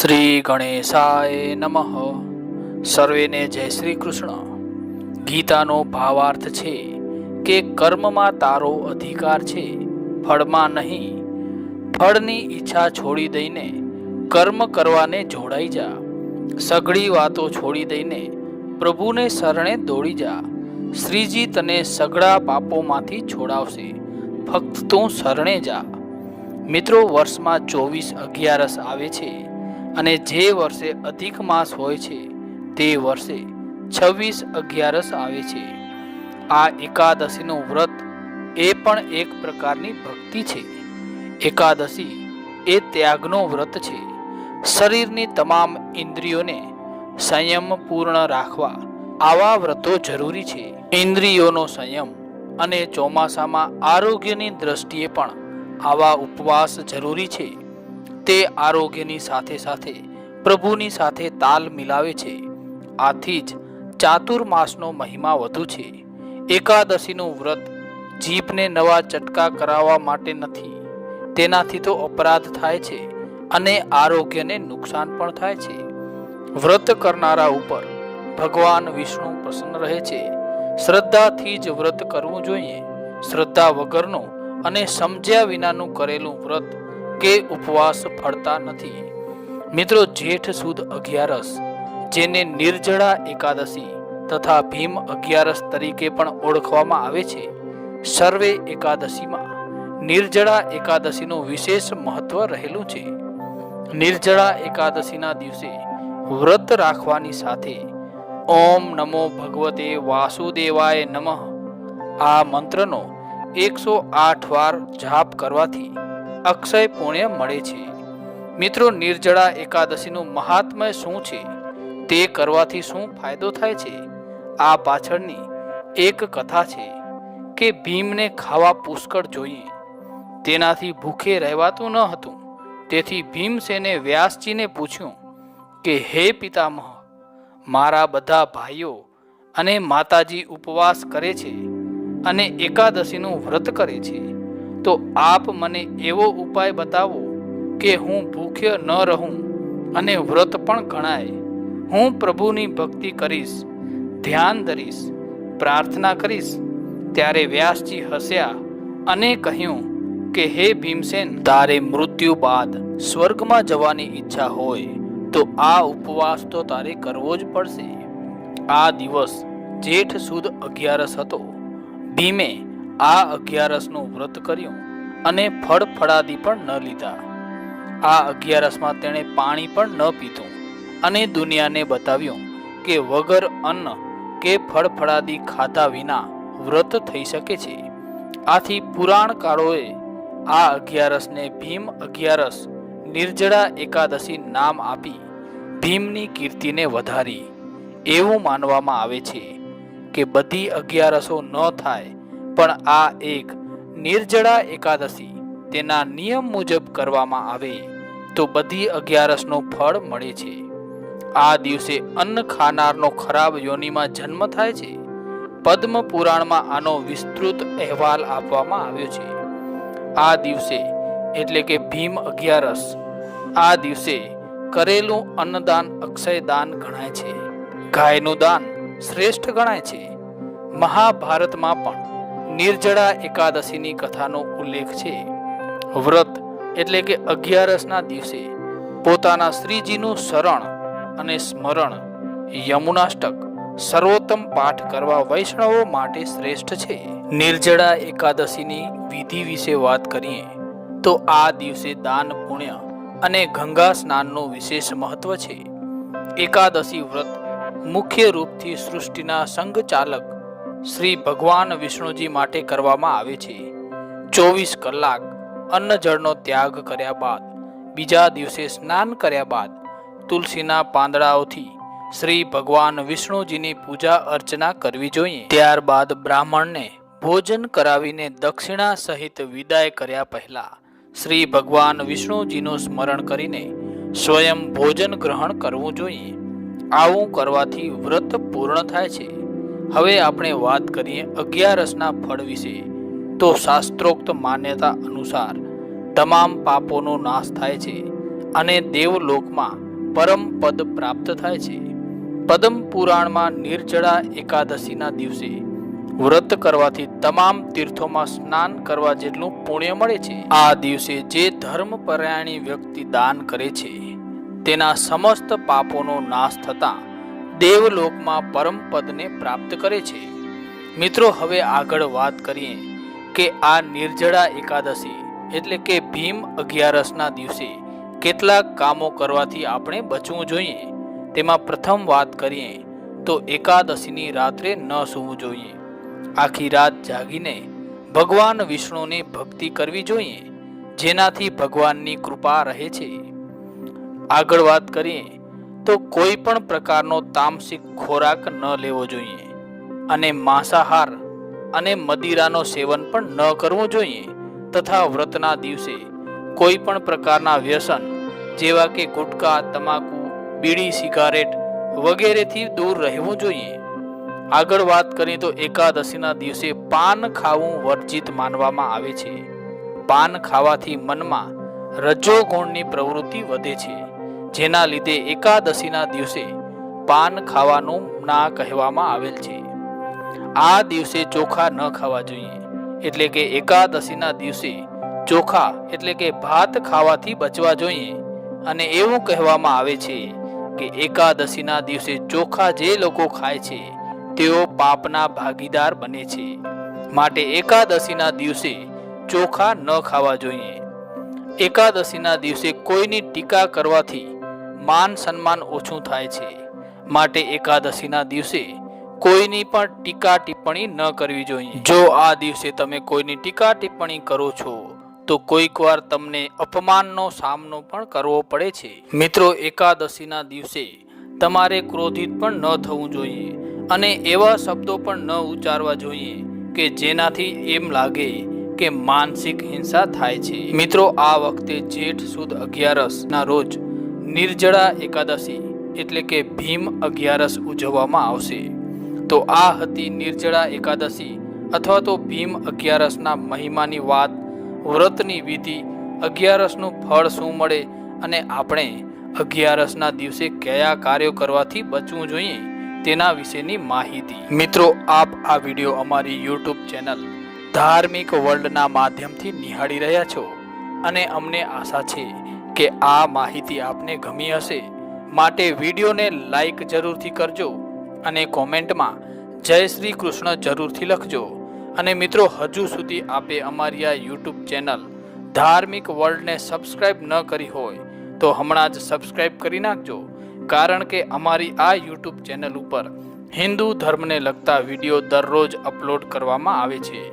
શ્રી ગણેશાય નમઃ. સર્વેને જય શ્રી કૃષ્ણ. ગીતાનો ભાવાર્થ છે કે કર્મમાં તારો અધિકાર છે. ફળમાં નહીં, ફળની ઈચ્છા છોડી દઈને કર્મ કરવાને જોડાઈ જા. સઘળી વાતો છોડી દઈને પ્રભુને શરણે દોડી જા. શ્રીજી તને સઘળા પાપોમાંથી છોડાવશે. ફક્ત તું શરણે જા. મિત્રો, વર્ષમાં ચોવીસ અગિયારસ આવે છે. અને જે વર્ષે અધિક માસ હોય છે, તે વર્ષે છવ્વીસ અગિયારસ આવે છે. આ એકાદશીનું વ્રત એ પણ એક પ્રકારની ભક્તિ છે. એકાદશી એ ત્યાગનો વ્રત છે. શરીરની તમામ ઇન્દ્રિયોને સંયમ પૂર્ણ રાખવા આવા વ્રતો જરૂરી છે. ઇન્દ્રિયોનો સંયમ અને ચોમાસામાં આરોગ્યની દ્રષ્ટિએ પણ આવા ઉપવાસ જરૂરી છે. તે આરોગ્યની સાથે સાથે પ્રભુની સાથે તાલ મિલાવે છે. આથી જ ચાતુર્માસનો મહિમા વધુ છે. એકાદશીનું વ્રત જીભને નવા ચટકા કરાવવા માટે નથી. તેનાથી તો અપરાધ થાય છે અને આરોગ્યને નુકસાન પણ થાય છે. વ્રત કરનારા ઉપર ભગવાન વિષ્ણુ પ્રસન્ન રહે છે. શ્રદ્ધાથી જ વ્રત કરવું જોઈએ. શ્રદ્ધા વગરનું અને સમજ્યા વિનાનું કરેલું વ્રત કે ઉપવાસ ફળતા નથી. મિત્રો, જેઠ સુદ અગિયારસ, જેને નિર્જળા એકાદશી તથા ભીમ અગિયારસ તરીકે પણ ઓળખવામાં આવે છે, સર્વે એકાદશીમાં નિર્જળા એકાદશીનું વિશેષ મહત્વ રહેલું છે. નિર્જળા એકાદશીના દિવસે વ્રત રાખવાની સાથે ઓમ નમો ભગવતે વાસુદેવાય નમઃ આ મંત્રનો એકસો આઠ વાર જાપ કરવાથી અક્ષય પુણ્ય મળે છે. મિત્રો, નિર્જળા એકાદશીનું મહાત્મય શું છે? તે કરવાથી શું ફાયદો થાય છે? આ પાછળની એક કથા છે કે ભીમને ખાવા પુષ્કળ જોઈએ. તેનાથી ભૂખે રહેવાતું ન હતું. તેથી ભીમસેને વ્યાસજીને પૂછ્યું કે, હે પિતામહ, મારા બધા ભાઈઓ અને માતાજી ઉપવાસ કરે છે અને એકાદશીનું વ્રત કરે છે. તો આપ મને એવો ઉપાય બતાવો કે હું ભૂખ્ય ન રહું અને વ્રત પણ ગણાય. હું પ્રભુની ભક્તિ કરીશ, ધ્યાન ધરીશ, પ્રાર્થના કરીશ. ત્યારે વ્યાસજી હસ્યા અને કહ્યું કે, હે ભીમસેન, તારે મૃત્યુ બાદ સ્વર્ગમાં જવાની ઈચ્છા હોય તો આ ઉપવાસ તો તારે કરવો જ પડશે. આ દિવસ જેઠ સુદ અગિયારસ હતો. ભીમે આ અગિયારસનું વ્રત કર્યું અને ફળ ફળાદી પણ ન લીધા. આ અગિયારસમાં તેણે પાણી પણ ન પીધું અને દુનિયાને બતાવ્યું કે વગર અન્ન કે ફળ ફળાદી ખાધા વિના વ્રત થઈ શકે છે. આથી પુરાણકારોએ આ અગિયારસને ભીમ અગિયારસ, નિર્જળા એકાદશી નામ આપી ભીમની કીર્તિને વધારી. એવું માનવામાં આવે છે કે બધી અગિયારસો ન થાય પણ આ એક નિર્જળા એકાદશી તેના નિયમ મુજબ કરવામાં આવે તો બધી અગિયારસનું ફળ મળે છે. આ દિવસે અન્ન ખાનારનો ખરાબ યોનિમાં જન્મ થાય છે. પદ્મ પુરાણમાં આનો વિસ્તૃત અહેવાલ આપવામાં આવ્યો છે. આ દિવસે એટલે કે ભીમ અગિયારસ, આ દિવસે કરેલું અન્નદાન અક્ષયદાન ગણાય છે. ગાયનું દાન શ્રેષ્ઠ ગણાય છે. મહાભારતમાં પણ નિર્જળા એકાદશીની કથાનો ઉલ્લેખ છે. વ્રત એટલે કે અગિયારસના દિવસે પોતાના શ્રીજીનું શરણ અને સ્મરણ યમુનાષ્ટક સર્વોત્તમ પાઠ કરવા વૈષ્ણવો માટે શ્રેષ્ઠ છે. નિર્જળા એકાદશીની વિધિ વિશે વાત કરીએ, તો આ દિવસે દાન, પુણ્ય અને ગંગા સ્નાનનું વિશેષ મહત્વ છે. એકાદશી વ્રત મુખ્ય રૂપથી સૃષ્ટિના સંઘચાલક શ્રી ભગવાન વિષ્ણુજી માટે કરવામાં આવે છે. ચોવીસ કલાક અન્ન જળનો ત્યાગ કર્યા બાદ, બીજા દિવસે સ્નાન કર્યા બાદ, તુલસીના પાંદડાઓથી શ્રી ભગવાન વિષ્ણુજીની પૂજા અર્ચના કરવી જોઈએ. ત્યારબાદ બ્રાહ્મણને ભોજન કરાવીને દક્ષિણા સહિત વિદાય કર્યા પહેલા, શ્રી ભગવાન વિષ્ણુજીનું સ્મરણ કરીને સ્વયં ભોજન ગ્રહણ કરવું જોઈએ. આવું કરવાથી વ્રત પૂર્ણ થાય છે. હવે આપણે વાત કરીએ અગિયારસના ફળ વિશે. તો શાસ્ત્રોક્ત માન્યતા અનુસાર તમામ પાપોનો નાશ થાય છે અને દેવલોકમાં પરમ પદ પ્રાપ્ત થાય છે. પદમ પુરાણમાં નિર્જળા એકાદશીના દિવસે વ્રત કરવાથી તમામ તીર્થોમાં સ્નાન કરવા જેટલું પુણ્ય મળે છે. આ દિવસે જે ધર્મપરાયણી વ્યક્તિ દાન કરે છે, તેના સમસ્ત પાપોનો નાશ થતાં દેવલોકમાં પરમ પદને પ્રાપ્ત કરે છે. મિત્રો, હવે આગળ વાત કરીએ કે આ નિર્જળા એકાદશી એટલે કે ભીમ અગિયારસના દિવસે કેટલાક કામો કરવાથી આપણે બચવું જોઈએ. તેમાં પ્રથમ વાત કરીએ તો એકાદશીની રાત્રે ન સૂવું જોઈએ. આખી રાત જાગીને ભગવાન વિષ્ણુની ભક્તિ કરવી જોઈએ, જેનાથી ભગવાનની કૃપા રહે છે. આગળ વાત કરીએ તો કોઈ પણ પ્રકારનો તામસિક ખોરાક ન લેવો જોઈએ અને માંસાહાર અને મદિરાનો સેવન પણ ન કરવું જોઈએ તથા વ્રતના દિવસે કોઈ પણ પ્રકારના વ્યસન જેવા કે ગુટકા, તમાકુ, બીડી, સિગારેટ વગેરેથી દૂર રહેવું જોઈએ. આગળ વાત કરીએ તો એકાદશીના દિવસે પાન ખાવું વર્જિત માનવામાં આવે છે. પાન ખાવાથી મનમાં રજોગુણની પ્રવૃત્તિ વધે છે. જેના લીધે એકાદશીના દિવસે પાન ખાવાનું ના કહેવામાં આવેલ છે. આ દિવસે ચોખા ન ખાવા જોઈએ, એટલે કે એકાદશીના દિવસે ચોખા, એટલે કે ભાત ખાવાથી બચવા જોઈએ. અને એવું કહેવામાં આવે છે કે એકાદશીના દિવસે ચોખા જે લોકો ખાય છે, તેઓ પાપના ભાગીદાર બને છે. માટે એકાદશીના દિવસે ચોખા ન ખાવા જોઈએ. એકાદશીના દિવસે કોઈની ટીકા કરવાથી માન સન્માન ઓછું થાય છે. માટે એકાદશીના દિવસે કોઈની પણ ટીકા ટિપ્પણી ન કરવી જોઈએ. જો આ દિવસે તમે કોઈની ટીકા ટિપ્પણી કરો છો, તો કોઈક વાર તમને અપમાનનો સામનો પણ કરવો પડે છે. મિત્રો, એકાદશીના દિવસે તમારે ક્રોધિત પણ ન થવું જોઈએ અને એવા શબ્દો પણ ન ઉચ્ચારવા જોઈએ કે જેનાથી એમ લાગે કે માનસિક હિંસા થાય છે. મિત્રો, આ વખતે જેઠ સુદ અગિયારસના રોજ નિર્જળા એકાદશી એટલે કે ભીમ અગિયારસ ઉજવવામાં આવશે. તો આ હતી નિર્જળા એકાદશી અથવા તો ભીમ અગિયારસના મહિમાની વાત, વ્રતની વિધિ, અગિયારસનું ફળ શું મળે અને આપણે અગિયારસના દિવસે કયા કાર્યો કરવાથી બચવું જોઈએ તેના વિશેની માહિતી. મિત્રો, આપ આ વીડિયો અમારી યુટ્યુબ ચેનલ ધાર્મિક વર્લ્ડના માધ્યમથી નિહાળી રહ્યા છો અને અમને આશા છે કે આ માહિતી આપને ગમી હશે માટે વિડીયોને લાઈક જરૂરથી કરજો અને કોમેન્ટમાં જય શ્રી કૃષ્ણ જરૂરથી લખજો. અને મિત્રો, હજુ સુધી આપે અમારી આ યુટ્યુબ ચેનલ ધાર્મિક વર્લ્ડને સબસ્ક્રાઈબ ન કરી હોય તો હમણાં જ સબસ્ક્રાઈબ કરી નાખજો. કારણ કે અમારી આ યુટ્યુબ ચેનલ ઉપર હિન્દુ ધર્મને લગતા વીડિયો દરરોજ અપલોડ કરવામાં આવે છે.